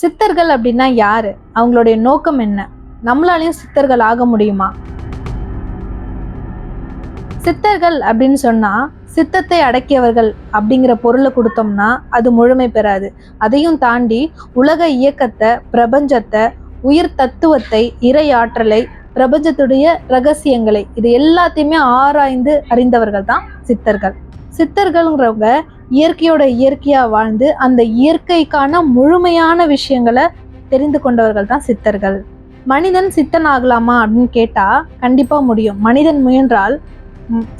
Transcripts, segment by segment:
சித்தர்கள் அப்படின்னா யாரு? அவங்களுடைய நோக்கம் என்ன? நம்மளாலையும் சித்தர்கள் ஆக முடியுமா? சித்தர்கள் அப்படின்னு சொன்னா சித்தத்தை அடக்கியவர்கள் அப்படிங்கிற பொருளை கொடுத்தோம்னா அது முழுமை பெறாது. அதையும் தாண்டி உலக இயக்கத்தை பிரபஞ்சத்தை உயிர் தத்துவத்தை இறை ஆற்றலை பிரபஞ்சத்துடைய ரகசியங்களை இது எல்லாத்தையுமே ஆராய்ந்து அறிந்தவர்கள் தான் சித்தர்கள். சித்தர்கள்ங்கிறவங்க இயற்கையோட இயற்கையா வாழ்ந்து அந்த இயற்கைக்கான முழுமையான விஷயங்களை தெரிந்து கொண்டவர்கள் தான் சித்தர்கள். மனிதன் சித்தன் ஆகலாமா அப்படின்னு கேட்டா கண்டிப்பா முடியும். மனிதன் முயன்றால்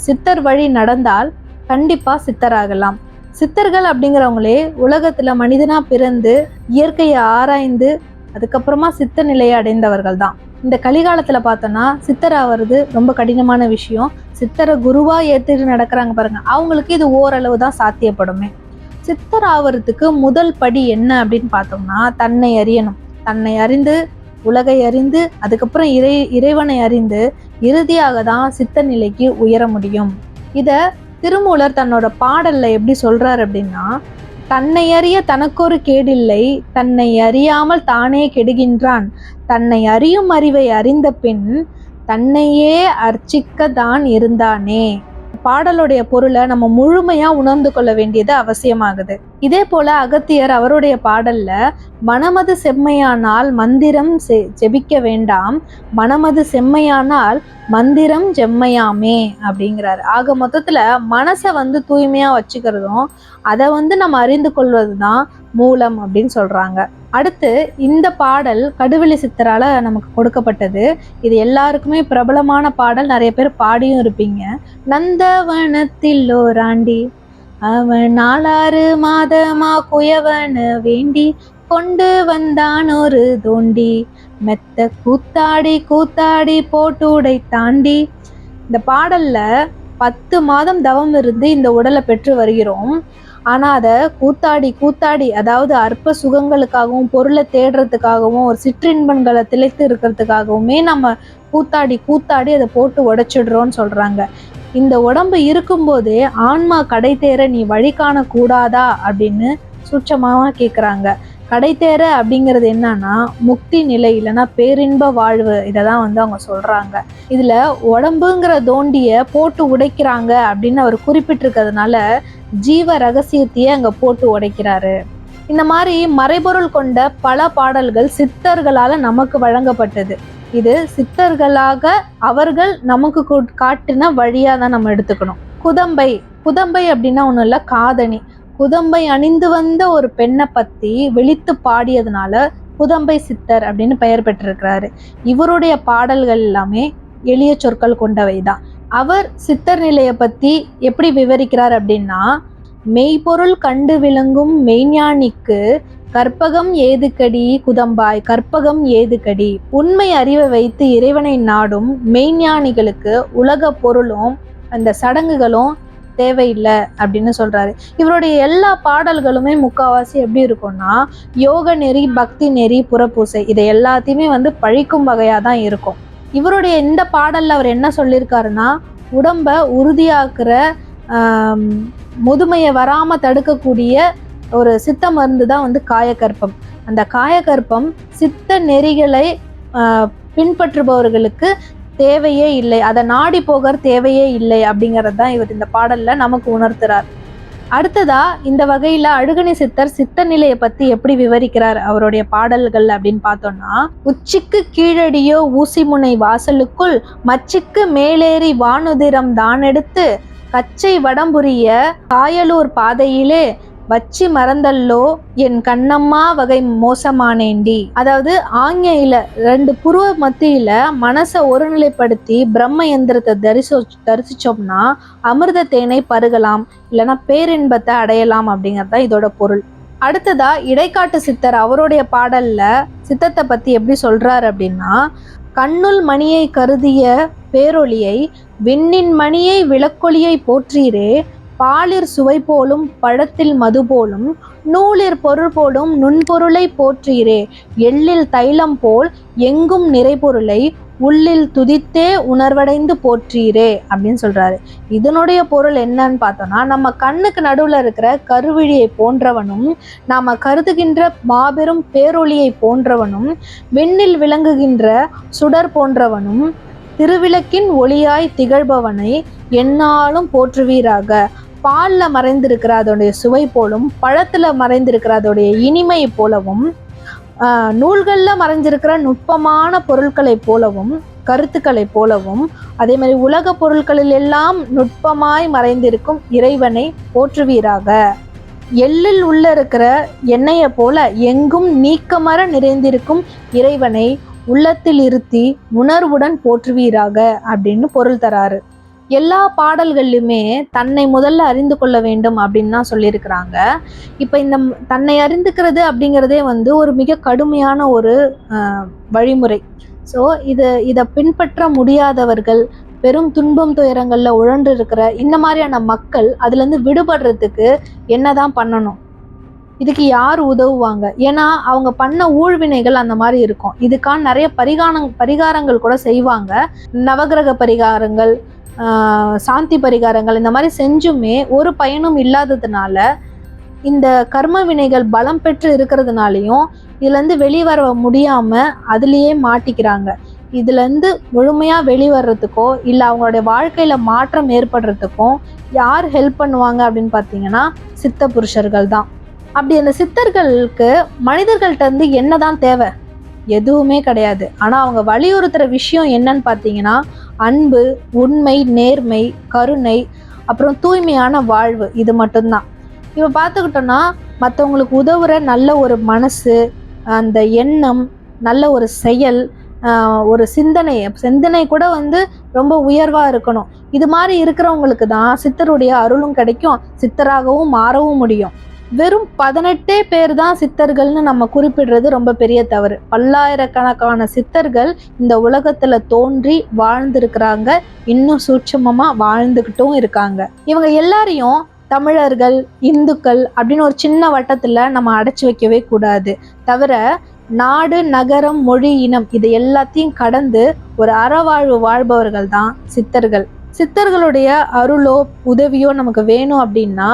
சித்தர் வழி நடந்தால் கண்டிப்பா சித்தராகலாம். சித்தர்கள் அப்படிங்கிறவங்களே உலகத்துல மனிதனா பிறந்து இயற்கையை ஆராய்ந்து அதுக்கப்புறமா சித்த நிலையை அடைந்தவர்கள் தான். இந்த கலிகாலத்தில் பார்த்தோன்னா சித்தர் ஆவறது ரொம்ப கடினமான விஷயம். சித்தரை குருவாக ஏற்றுட்டு நடக்கிறாங்க பாருங்கள் அவங்களுக்கு இது ஓரளவு தான் சாத்தியப்படுமே. சித்தர் ஆவறதுக்கு முதல் படி என்ன அப்படின்னு பார்த்தோம்னா தன்னை அறியணும். தன்னை அறிந்து உலகை அறிந்து அதுக்கப்புறம் இறை இறைவனை அறிந்து இறுதியாக தான் சித்த நிலைக்கு உயர முடியும். இதை திருமூலர் தன்னோட பாடல்ல எப்படி சொல்றாரு அப்படின்னா தன்னை அறிய தனக்கொரு கேடில்லை தன்னை அறியாமல் தானே கெடுகின்றான். தன்னை அறியும் அறிவை அறிந்த பின் தன்னையே அர்ச்சிக்க தான் இருந்தானே. பாடலுடைய பொருளை நம்ம முழுமையா உணர்ந்து கொள்ள வேண்டியது அவசியமாகுது. இதே போல அகத்தியர் அவருடைய பாடல்ல மனமது செம்மையானால் மந்திரம் செ- ஜெபிக்க வேண்டாம். மனமது செம்மையானால் மந்திரம் செம்மையாமே அப்படிங்கிறாரு. ஆக மொத்தத்துல மனசை வந்து தூய்மையா வச்சுக்கிறதும் அதை வந்து நம்ம அறிந்து கொள்வது தான் மூலம் அப்படின்னு சொல்றாங்க. அடுத்து இந்த பாடல் கடுவெளி சித்தரால நமக்கு கொடுக்கப்பட்டது. இது எல்லாருக்குமே பிரபலமான பாடல். நிறைய பேர் பாடியும் இருப்பீங்க. நந்தவனத்தில் ஓராண்டி அவன் நாலாறு மாதமா குயவன வேண்டி கொண்டு வந்தான் ஒரு தோண்டி. மெத்த கூத்தாடி கூத்தாடி போட்டுடை தாண்டி. இந்த பாடல்ல பத்து மாதம் தவம் இருந்து இந்த உடலை பெற்று வருகிறோம். ஆனால் அதை கூத்தாடி கூத்தாடி அதாவது அற்ப சுகங்களுக்காகவும் பொருளை தேடுறதுக்காகவும் ஒரு சிற்றின்பன்களை திளைத்து இருக்கிறதுக்காகவுமே நம்ம கூத்தாடி கூத்தாடி அதை போட்டு உடைச்சிடுறோம்னு சொல்கிறாங்க இந்த உடம்பு இருக்கும்போதே ஆன்மா கடை தேர நீ வழி காணக்கூடாதா அப்படின்னு சூட்சமாக கேட்குறாங்க கடை தேர அப்படிங்கிறது என்னன்னா முக்தி நிலை இல்லைன்னா பேரின்ப வாழ்வு இதை தான் வந்து அவங்க சொல்றாங்க. இதுல உடம்புங்கிற தோண்டிய போட்டு உடைக்கிறாங்க அப்படின்னு அவர் குறிப்பிட்டிருக்கிறதுனால ஜீவ ரகசியத்தையே அங்க போட்டு உடைக்கிறாரு. இந்த மாதிரி மறைபொருள் கொண்ட பல பாடல்கள் சித்தர்களால நமக்கு வழங்கப்பட்டது. இது சித்தர்களாக அவர்கள் நமக்கு காட்டின வழியா தான் நம்ம எடுத்துக்கணும். குதம்பை குதம்பை அப்படின்னா ஒன்றும் இல்லை காதணி. குதம்பை அணிந்து வந்த ஒரு பெண்ணை பத்தி விழித்து பாடியதுனால குதம்பை சித்தர் அப்படின்னு பெயர் பெற்றிருக்கிறாரு. இவருடைய பாடல்கள் எல்லாமே எளிய சொற்கள் கொண்டவை தான் அவர் சித்தர் நிலையை பத்தி எப்படி விவரிக்கிறார் அப்படின்னா மெய்ப்பொருள் கண்டு விளங்கும் மெய்ஞானிக்கு கற்பகம் ஏதுக்கடி குதம்பாய் கற்பகம் ஏதுக்கடி? உண்மை அறிவை வைத்து இறைவனை நாடும் மெய்ஞானிகளுக்கு உலக பொருளும் அந்த சடங்குகளும் தேவையில்லை அப்படின்னு சொல்றாரு. இவருடைய எல்லா பாடல்களுமே முக்காவாசி எப்படி இருக்கும்னா யோக நெறி பக்தி நெறி புறப்பூசை இதை எல்லாத்தையுமே வந்து பழிக்கும் வகையா தான் இருக்கும். இவருடைய இந்த பாடல்ல அவர் என்ன சொல்லியிருக்காருன்னா உடம்ப உறுதியாக்குற முதுமையை வராம தடுக்கக்கூடிய ஒரு சித்த மருந்து தான் வந்து காயக்கற்பம் அந்த காயக்கற்பம் சித்த நெறிகளை ஆஹ், பின்பற்றுபவர்களுக்கு தேவையே இல்லை. அதை நாடி போகிற தேவையே இல்லை அப்படிங்கிறது தான் இவர் இந்த பாடலில் நமக்கு உணர்த்துறார். அடுத்ததா இந்த வகையில அழுகணி சித்தர் சித்த நிலையை பத்தி எப்படி விவரிக்கிறார் அவருடைய பாடல்கள் அப்படின்னு பார்த்தோம்னா உச்சிக்கு கீழடியோ ஊசிமுனை வாசலுக்குள் மச்சிக்கு மேலேறி வானுதிரம் தானெடுத்து கச்சை வடம்புரிய காயலூர் பாதையிலே வச்சி மறந்தல்லோ? என் கண்ணம்மா வகை மோசமானேண்டி. அதாவது ஆங்கையில ரெண்டு புருவ மத்தியில மனசை ஒருநிலைப்படுத்தி பிரம்ம எந்திரத்தை தரிசோ தரிசிச்சோம்னா அமிர்த தேனை பருகலாம் இல்லைன்னா பேரின்பத்தை அடையலாம் அப்படிங்கிறது தான் இதோட பொருள். அடுத்ததா இடைக்காட்டு சித்தர் அவருடைய பாடல்ல சித்தத்தை பத்தி எப்படி சொல்றாரு அப்படின்னா கண்ணுள் மணியை கருதிய பேரொளியை விண்ணின் மணியை விளக்கொலியை போற்றீரே பாலிற் சுவை போலும் பழத்தில் மது போலும் நூலிற் பொருள் போலும் நுண்பொருளை போற்றீரே எள்ளில் தைலம் போல் எங்கும் நிறைபொருளை உள்ளில் துதித்தே உணர்வடைந்து போற்றீரே அப்படின்னு சொல்றாரு. இதனுடைய பொருள் என்னன்னு பார்த்தோம்னா நம்ம கண்ணுக்கு நடுவில் இருக்கிற கருவிழியை போன்றவனும் நாம கருதுகின்ற மாபெரும் பேரொளியை போன்றவனும் விண்ணில் விளங்குகின்ற சுடர் போன்றவனும் திருவிளக்கின் ஒளியாய் திகழ்பவனை என்னாலும் போற்றுவீராக. பாலில் மறைந்திருக்கிற அதோடைய சுவை போலும் பழத்தில் மறைந்திருக்கிற அதோடைய இனிமை போலவும் நூல்களில் மறைஞ்சிருக்கிற நுட்பமான பொருட்களை போலவும் கருத்துக்களைப் போலவும் அதே மாதிரி உலக பொருட்களில் எல்லாம் நுட்பமாய் மறைந்திருக்கும் இறைவனை போற்றுவீராக. எள்ளில் உள்ள இருக்கிற எண்ணெயை போல எங்கும் நீக்கமர நிறைந்திருக்கும் இறைவனை உள்ளத்தில் இருத்தி உணர்வுடன் போற்றுவீராக அப்படின்னு பொருள் தராரு. எல்லா பாடல்கள்லையுமே தன்னை முதல்ல அறிந்து கொள்ள வேண்டும் அப்படின்னு தான் சொல்லியிருக்கிறாங்க. இப்போ இந்த தன்னை அறிந்துக்கிறது அப்படிங்கிறதே வந்து ஒரு மிக கடுமையான ஒரு வழிமுறை. ஸோ இதை இதை பின்பற்ற முடியாதவர்கள் பெரும் துன்பம் துயரங்களில் உழன்று இருக்கிற இந்த மாதிரியான மக்கள் அதுலேருந்து விடுபடுறதுக்கு என்ன தான் பண்ணணும்? இதுக்கு யார் உதவுவாங்க? ஏன்னா அவங்க பண்ண ஊழ்வினைகள் அந்த மாதிரி இருக்கும். இதுக்கான நிறைய பரிகாரம் பரிகாரங்கள் கூட செய்வாங்க. நவகிரக பரிகாரங்கள் சாந்தி பரிகாரங்கள் இந்த மாதிரி செஞ்சுமே ஒரு பயனும் இல்லாததுனால இந்த கர்ம வினைகள் பலம் பெற்று இருக்கிறதுனாலையும் இதுலேருந்து வெளிவர முடியாம அதுலேயே மாட்டிக்கிறாங்க. இதுலேருந்து முழுமையாக வெளிவர்றதுக்கோ இல்லை அவங்களுடைய வாழ்க்கையில் மாற்றம் ஏற்படுறதுக்கும் யார் ஹெல்ப் பண்ணுவாங்க அப்படின்னு பார்த்தீங்கன்னா சித்த புருஷர்கள் தான். அப்படி அந்த சித்தர்களுக்கு மனிதர்கள்ட்ட இருந்து என்னதான் தேவை? எதுவுமே கிடையாது. ஆனால் அவங்க வலியுறுத்துகிற விஷயம் என்னன்னு பார்த்தீங்கன்னா அன்பு உண்மை நேர்மை கருணை அப்புறம் தூய்மையான வாழ்வு இது மட்டும்தான். இப்போ பார்த்துக்கிட்டோன்னா மற்றவங்களுக்கு உதவுற நல்ல ஒரு மனசு அந்த எண்ணம் நல்ல ஒரு செயல் ஒரு சிந்தனை சிந்தனை கூட வந்து ரொம்ப உயர்வாக இருக்கணும். இது மாதிரி இருக்கிறவங்களுக்கு தான் சித்தருடைய அருளும் கிடைக்கும் சித்தராகவும் மாறவும் முடியும். வெறும் பதினெட்டே பேர் தான் சித்தர்கள்னு நம்ம குறிப்பிடுறது ரொம்ப பெரிய தவறு. பல்லாயிரக்கணக்கான சித்தர்கள் இந்த உலகத்துல தோன்றி வாழ்ந்திருக்கிறாங்க. இன்னும் சூட்சமமா வாழ்ந்துகிட்டும் இருக்காங்க. இவங்க எல்லாரையும் தமிழர்கள் இந்துக்கள் அப்படின்னு ஒரு சின்ன வட்டத்துல நம்ம அடைச்சி வைக்கவே கூடாது. தவிர நாடு நகரம் மொழி இனம் இது எல்லாத்தையும் கடந்து ஒரு அறவாழ்வு வாழ்பவர்கள் தான் சித்தர்கள். சித்தர்களுடைய அருளோ உதவியோ நமக்கு வேணும் அப்படின்னா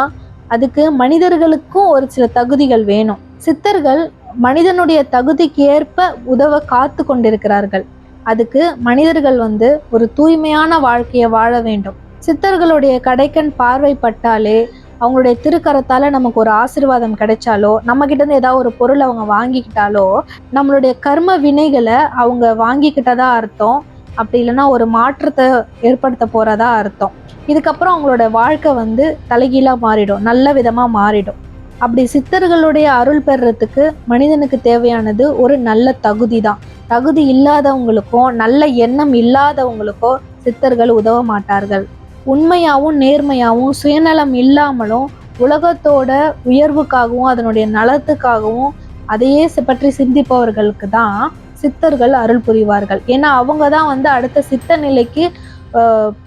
அதுக்கு மனிதர்களுக்கும் ஒரு சில தகுதிகள் வேணும். சித்தர்கள் மனிதனுடைய தகுதிக்கு ஏற்ப உதவ காத்து கொண்டிருக்கிறார்கள். அதுக்கு மனிதர்கள் வந்து ஒரு தூய்மையான வாழ்க்கையை வாழ வேண்டும். சித்தர்களுடைய கடைக்கண் பார்வைப்பட்டாலே அவங்களுடைய திருக்கரத்தால நமக்கு ஒரு ஆசீர்வாதம் கிடைச்சாலோ நம்ம கிட்ட இருந்து ஏதாவது ஒரு பொருள் அவங்க வாங்கிக்கிட்டாலோ நம்மளுடைய கர்ம வினைகளை அவங்க வாங்கிக்கிட்டதா அர்த்தம். அப்படி இல்லைன்னா ஒரு மாற்றத்தை ஏற்படுத்த போறதா அர்த்தம். இதுக்கப்புறம் அவங்களோட வாழ்க்கை வந்து தலைகீழாக மாறிடும் நல்ல விதமாக மாறிடும். அப்படி சித்தர்களுடைய அருள் பெறுறதுக்கு மனிதனுக்கு தேவையானது ஒரு நல்ல தகுதி தான். தகுதி இல்லாதவங்களுக்கும் நல்ல எண்ணம் இல்லாதவங்களுக்கோ சித்தர்கள் உதவ மாட்டார்கள். உண்மையாகவும் நேர்மையாகவும் சுயநலம் இல்லாமலும் உலகத்தோட உயர்வுக்காகவும் அதனுடைய நலத்துக்காகவும் அதையே பற்றி சிந்திப்பவர்களுக்கு தான் சித்தர்கள் அருள் புரிவார்கள். ஏன்னா அவங்க தான் வந்து அடுத்த சித்த நிலைக்கு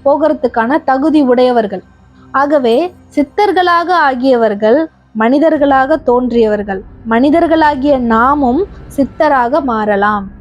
போகிறதுக்கான தகுதி உடையவர்கள். ஆகவே சித்தர்களாக ஆகியவர்கள் மனிதர்களாக தோன்றியவர்கள். மனிதர்களாகிய நாமும் சித்தராக மாறலாம்.